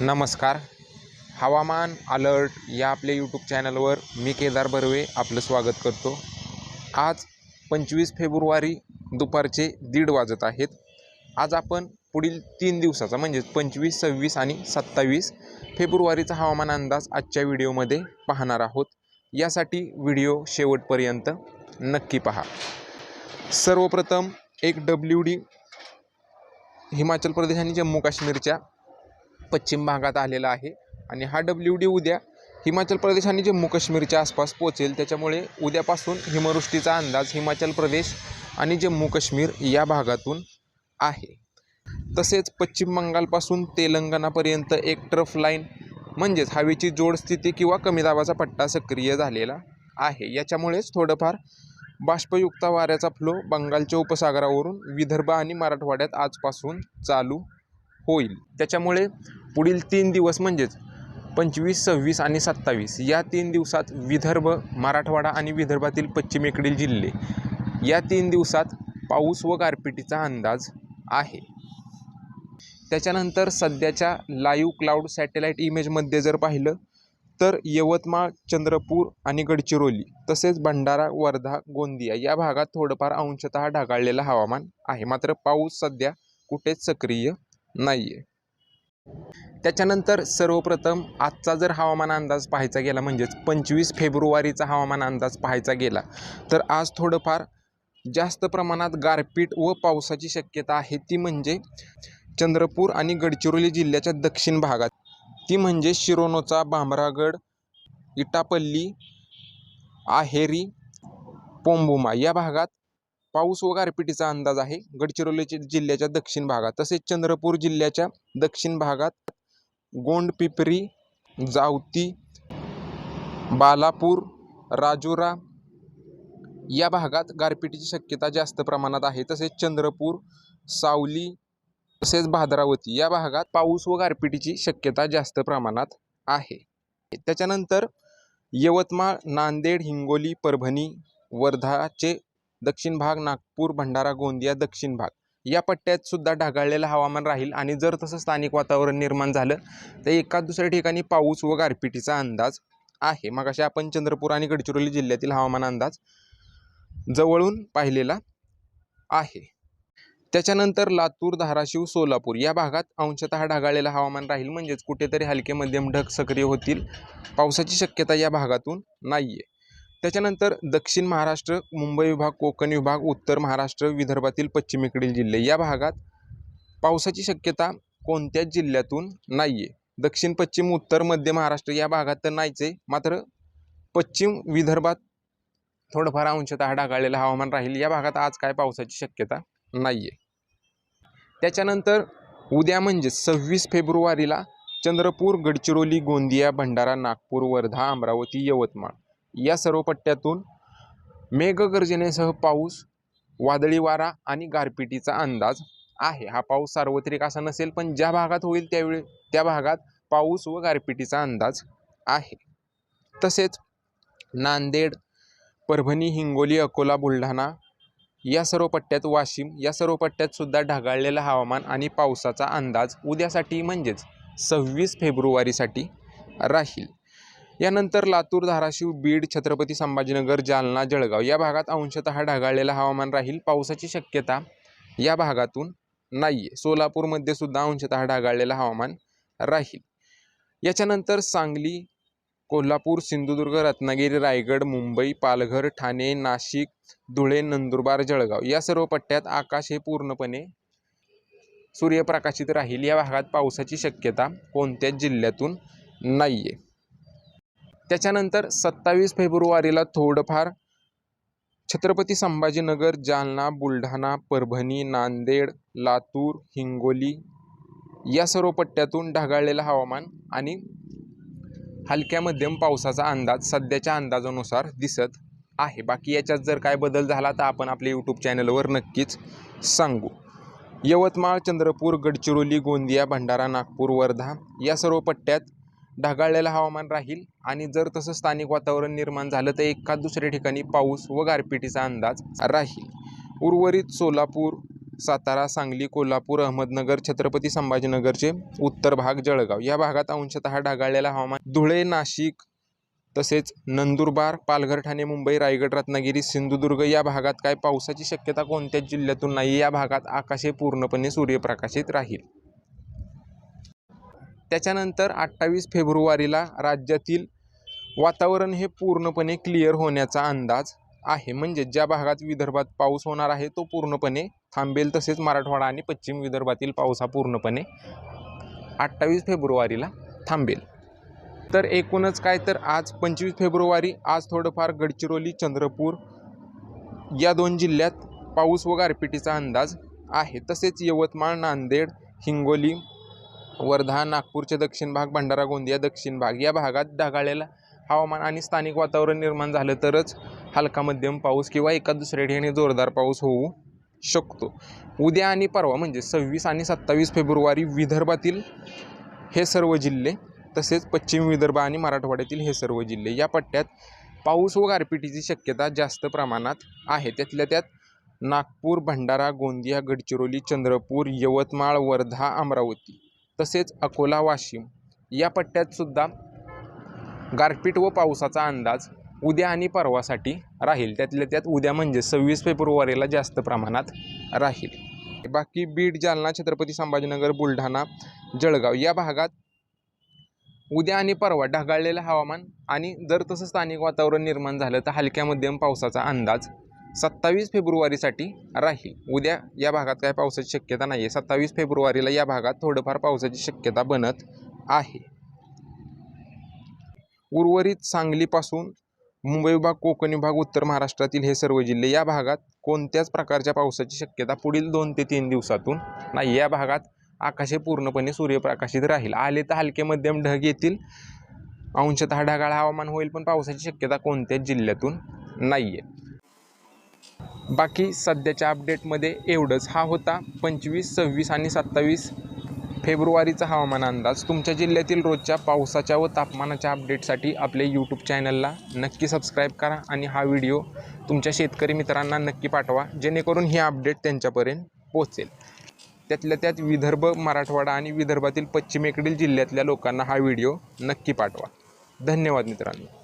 नमस्कार. हवामान अलर्ट या आपल्या यूट्यूब चॅनलवर मी केदार बर्वे आपलं स्वागत करतो. आज पंचवीस फेब्रुवारी दुपारचे दीड वाजत आहेत. आज आपण पुढील तीन दिवसाचा म्हणजेच पंचवीस सव्वीस आणि सत्तावीस फेब्रुवारीचा हवामान अंदाज आजच्या व्हिडिओमध्ये पाहणार आहोत. यासाठी व्हिडिओ शेवटपर्यंत नक्की पहा. सर्वप्रथम एक डब्ल्यू डी हिमाचल प्रदेश आणि जम्मू काश्मीरच्या पश्चिम भागात आलेला आहे. आणि हा डब्ल्यू डी उद्या हिमाचल प्रदेश आणि जम्मू काश्मीरच्या आसपास पोचेल त्याच्यामुळे उद्यापासून हिमवृष्टीचा अंदाज हिमाचल प्रदेश आणि जम्मू काश्मीर या भागातून आहे. तसेच पश्चिम बंगालपासून तेलंगणापर्यंत एक ट्रफ लाईन म्हणजेच हवेची जोड स्थिती किंवा कमी दाबाचा पट्टा सक्रिय झालेला आहे. याच्यामुळेच थोडंफार बाष्पयुक्त वाऱ्याचा फ्लो बंगालच्या उपसागरावरून विदर्भ आणि मराठवाड्यात आजपासून चालू होईल. त्याच्यामुळे पुढील तीन दिवस म्हणजेच पंचवीस सव्वीस आणि सत्तावीस या तीन दिवसात विदर्भ मराठवाडा आणि विदर्भातील पश्चिमेकडील जिल्हे या तीन दिवसात पाऊस व गारपिटीचा अंदाज आहे. त्याच्यानंतर सध्याच्या लाईव्ह क्लाउड सॅटेलाईट इमेजमध्ये जर पाहिलं तर यवतमाळ चंद्रपूर आणि गडचिरोली तसेच भंडारा वर्धा गोंदिया या भागात थोडंफार अंशतः ढगाळलेलं हवामान आहे. मात्र पाऊस सध्या कुठेच सक्रिय नाही आहे त्याच्यानंतर सर्वप्रथम आजचा जर हवामान अंदाज पाहायचा गेला म्हणजेच पंचवीस फेब्रुवारीचा हवामान अंदाज पाहायचा गेला तर आज थोडंफार जास्त प्रमाणात गारपीट व पावसाची शक्यता आहे. ती म्हणजे चंद्रपूर आणि गडचिरोली जिल्ह्याच्या दक्षिण भागात. ती म्हणजे शिरोनोचा भामरागड इटापल्ली आहेरी पोंबुमा या भागात पाऊस व गारपिटीचा अंदाज आहे. गडचिरोली जिल्ह्याच्या दक्षिण भागात. तसेच चंद्रपूर जिल्ह्याच्या दक्षिण भागात गोंडपिपरी जावती बालापूर राजुरा या भागात गारपिटीची शक्यता जास्त प्रमाणात आहे. तसेच चंद्रपूर सावली तसेच भाद्रावती या भागात पाऊस व गारपिटीची शक्यता जास्त प्रमाणात आहे. त्याच्यानंतर यवतमाळ नांदेड हिंगोली परभणी वर्धाचे दक्षिण भाग नागपूर भंडारा गोंदिया दक्षिण भाग. या पट्ट्यात सुद्धा ढगाळलेलं हवामान राहील आणि जर तसं स्थानिक वातावरण निर्माण झालं तर एका दुसऱ्या ठिकाणी पाऊस व गारपिटीचा अंदाज आहे. मग असे आपण चंद्रपूर आणि गडचिरोली जिल्ह्यातील हवामान अंदाज जवळून पाहिलेला आहे. त्याच्यानंतर लातूर धाराशिव सोलापूर या भागात अंशतः ढगाळलेलं हवामान राहील. म्हणजेच कुठेतरी हलके मध्यम ढग सक्रिय होतील. पावसाची शक्यता या भागातून नाही आहे त्याच्यानंतर दक्षिण महाराष्ट्र मुंबई विभाग कोकण विभाग उत्तर महाराष्ट्र विदर्भातील पश्चिमेकडील जिल्हे. या भागात पावसाची शक्यता कोणत्याच जिल्ह्यातून नाही आहे दक्षिण पश्चिम उत्तर मध्य महाराष्ट्र या भागात तर नाहीच आहे. मात्र पश्चिम विदर्भात थोडंफार अंशतः ढगाळलेलं हवामान राहील. या भागात आज काय पावसाची शक्यता नाही आहे त्याच्यानंतर उद्या म्हणजे सव्वीस फेब्रुवारीला चंद्रपूर गडचिरोली गोंदिया भंडारा नागपूर वर्धा अमरावती यवतमाळ. या सर्व पट्ट्यातून मेघगर्जनेसह पाऊस वादळी वारा आणि गारपिटीचा अंदाज आहे. हा पाऊस सार्वत्रिक असा नसेल पण ज्या भागात होईल त्यावेळी त्या भागात पाऊस व गारपिटीचा अंदाज आहे. तसेच नांदेड परभणी हिंगोली अकोला बुलढाणा या सर्व पट्ट्यात वाशिम या सर्व पट्ट्यात सुद्धा ढगाळलेलं हवामान आणि पावसाचा अंदाज उद्यासाठी म्हणजेच सव्वीस फेब्रुवारीसाठी राहील. यानंतर लातूर धाराशिव बीड छत्रपती संभाजीनगर जालना जळगाव या भागात अंशतः ढगाळलेलं हवामान राहील. पावसाची शक्यता या भागातून नाही आहे सोलापूरमध्ये सुद्धा अंशतः ढगाळलेलं हवामान राहील. याच्यानंतर सांगली कोल्हापूर सिंधुदुर्ग रत्नागिरी रायगड मुंबई पालघर ठाणे नाशिक धुळे नंदुरबार जळगाव या सर्व पट्ट्यात आकाश हे पूर्णपणे सूर्यप्रकाशित राहील. या भागात पावसाची शक्यता कोणत्याच जिल्ह्यातून नाही आहे त्याच्यानंतर सत्तावीस फेब्रुवारीला थोडंफार छत्रपती संभाजीनगर जालना बुलढाणा परभणी नांदेड लातूर हिंगोली या सर्व पट्ट्यातून ढगाळलेलं हवामान आणि हलक्या मध्यम पावसाचा अंदाज सध्याच्या अंदाजानुसार दिसत आहे. बाकी याच्यात जर काय बदल झाला तर आपण आपल्या यूट्यूब चॅनलवर नक्कीच सांगू. यवतमाळ चंद्रपूर गडचिरोली गोंदिया भंडारा नागपूर वर्धा या सर्व पट्ट्यात ढगाळलेलं हवामान राहील आणि जर तसं स्थानिक वातावरण निर्माण झालं तर एका दुसऱ्या ठिकाणी पाऊस व गारपिटीचा अंदाज राहील. उर्वरित सोलापूर सातारा सांगली कोल्हापूर अहमदनगर छत्रपती संभाजीनगरचे उत्तर भाग जळगाव या भागात अंशतः ढगाळलेलं हवामान. धुळे नाशिक तसेच नंदुरबार पालघर ठाणे मुंबई रायगड रत्नागिरी सिंधुदुर्ग या भागात काय पावसाची शक्यता कोणत्याच जिल्ह्यातून नाही. या भागात आकाश हे पूर्णपणे सूर्यप्रकाशित राहील. त्याच्यानंतर अठ्ठावीस फेब्रुवारीला राज्यातील वातावरण हे पूर्णपणे क्लिअर होण्याचा अंदाज आहे. म्हणजे ज्या भागात विदर्भात पाऊस होणार आहे तो पूर्णपणे थांबेल तसेच मराठवाडा आणि पश्चिम विदर्भातील पाऊस हा पूर्णपणे अठ्ठावीस फेब्रुवारीला थांबेल. तर एकूणच काय? तर आज पंचवीस फेब्रुवारी आज थोडंफार गडचिरोली चंद्रपूर या दोन जिल्ह्यात पाऊस व गारपिटीचा अंदाज आहे. तसेच यवतमाळ नांदेड हिंगोली वर्धा नागपूरचे दक्षिण भाग भंडारा गोंदिया दक्षिण भाग या भागात ढगाळलेला हवामान आणि स्थानिक वातावरण निर्माण झालं तरच हलका मध्यम पाऊस किंवा एका दुसऱ्या ठिकाणी जोरदार पाऊस होऊ शकतो. उद्या आणि परवा म्हणजे सव्वीस आणि सत्तावीस फेब्रुवारी विदर्भातील हे सर्व जिल्हे तसेच पश्चिम विदर्भ आणि मराठवाड्यातील हे सर्व जिल्हे या पट्ट्यात पाऊस व गारपिटीची शक्यता जास्त प्रमाणात आहे. त्यातल्या त्यात नागपूर भंडारा गोंदिया गडचिरोली चंद्रपूर यवतमाळ वर्धा अमरावती तसेच अकोला वाशिम या पट्ट्यात सुद्धा गारपीट व पावसाचा अंदाज उद्या आणि परवासाठी राहील. त्यातल्या त्यात उद्या म्हणजे सव्वीस फेब्रुवारीला जास्त प्रमाणात राहील. बाकी बीड जालना छत्रपती संभाजीनगर बुलढाणा जळगाव या भागात उद्या आणि परवा ढगाळलेलं हवामान आणि जर तसं स्थानिक वातावरण निर्माण झालं तर हलक्या मध्यम पावसाचा अंदाज सत्तावीस फेब्रुवारीसाठी राहील. उद्या या भागात काय पावसाची शक्यता नाही आहे सत्तावीस फेब्रुवारीला या भागात थोडंफार पावसाची शक्यता बनत आहे. उर्वरित सांगलीपासून मुंबई विभाग कोकण विभाग उत्तर महाराष्ट्रातील हे सर्व जिल्हे या भागात कोणत्याच प्रकारच्या पावसाची शक्यता पुढील दोन ते तीन दिवसातून नाही या भागात आकाश हे पूर्णपणे सूर्यप्रकाशित राहील. आले तर हलके मध्यम ढग येतील. अंशतः ढगाळ हवामान होईल पण पावसाची शक्यता कोणत्याच जिल्ह्यातून नाही आहे बाकी सध्याच्या अपडेटमध्ये एवढंच. हा होता पंचवीस सव्वीस आणि सत्तावीस फेब्रुवारीचा हवामान अंदाज. तुमच्या जिल्ह्यातील रोजच्या पावसाच्या व तापमानाच्या अपडेटसाठी आपले यूट्यूब चॅनलला नक्की सबस्क्राईब करा आणि हा व्हिडिओ तुमच्या शेतकरी मित्रांना नक्की पाठवा जेणेकरून ही अपडेट त्यांच्यापर्यंत पोहोचेल. त्यातल्या त्यात विदर्भ मराठवाडा आणि विदर्भातील पश्चिमेकडील जिल्ह्यातल्या लोकांना हा व्हिडिओ नक्की पाठवा. धन्यवाद मित्रांनो.